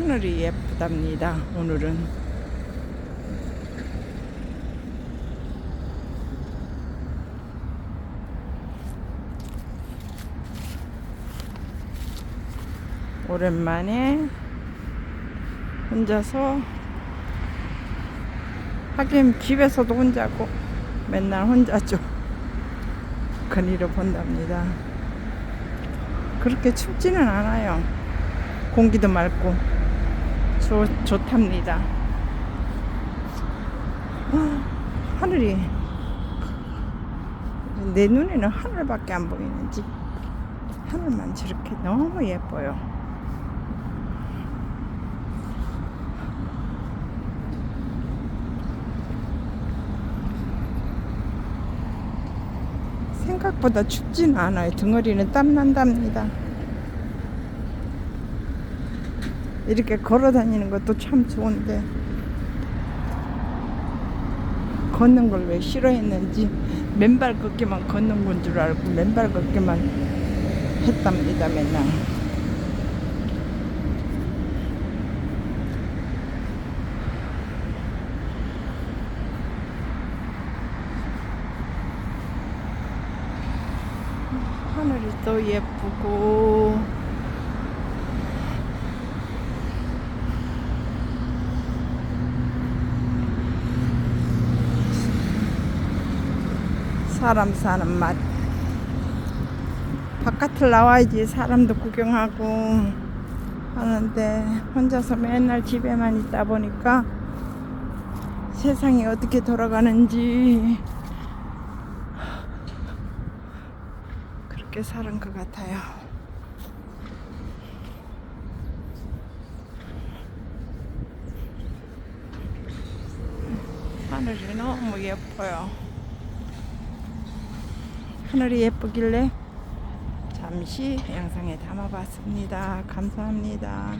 하늘이 예쁘답니다. 오늘은 오랜만에 혼자서 하긴 집에서도 혼자고 맨날 혼자죠. 그니를 본답니다. 그렇게 춥지는 않아요. 공기도 맑고 좋, 좋답니다. 아, 하늘이 내 눈에는 하늘밖에 안 보이는지 하늘만 저렇게 너무 예뻐요. 생각보다 춥진 않아요. 등어리는 땀 난답니다. 이렇게 걸어 다니는 것도 참 좋은데 걷는 걸 왜 싫어했는지 맨발 걷기만 걷는 건 줄 알고 맨발 걷기만 했답니다 맨날. 하늘이 또 예쁘고 사람 사는 맛 바깥을 나와야지 사람도 구경하고 하는데 혼자서 맨날 집에만 있다 보니까 세상이 어떻게 돌아가는지 그렇게 사는 것 같아요. 하늘이 너무 예뻐요. 하늘이 예쁘길래 잠시 영상에 담아봤습니다. 감사합니다.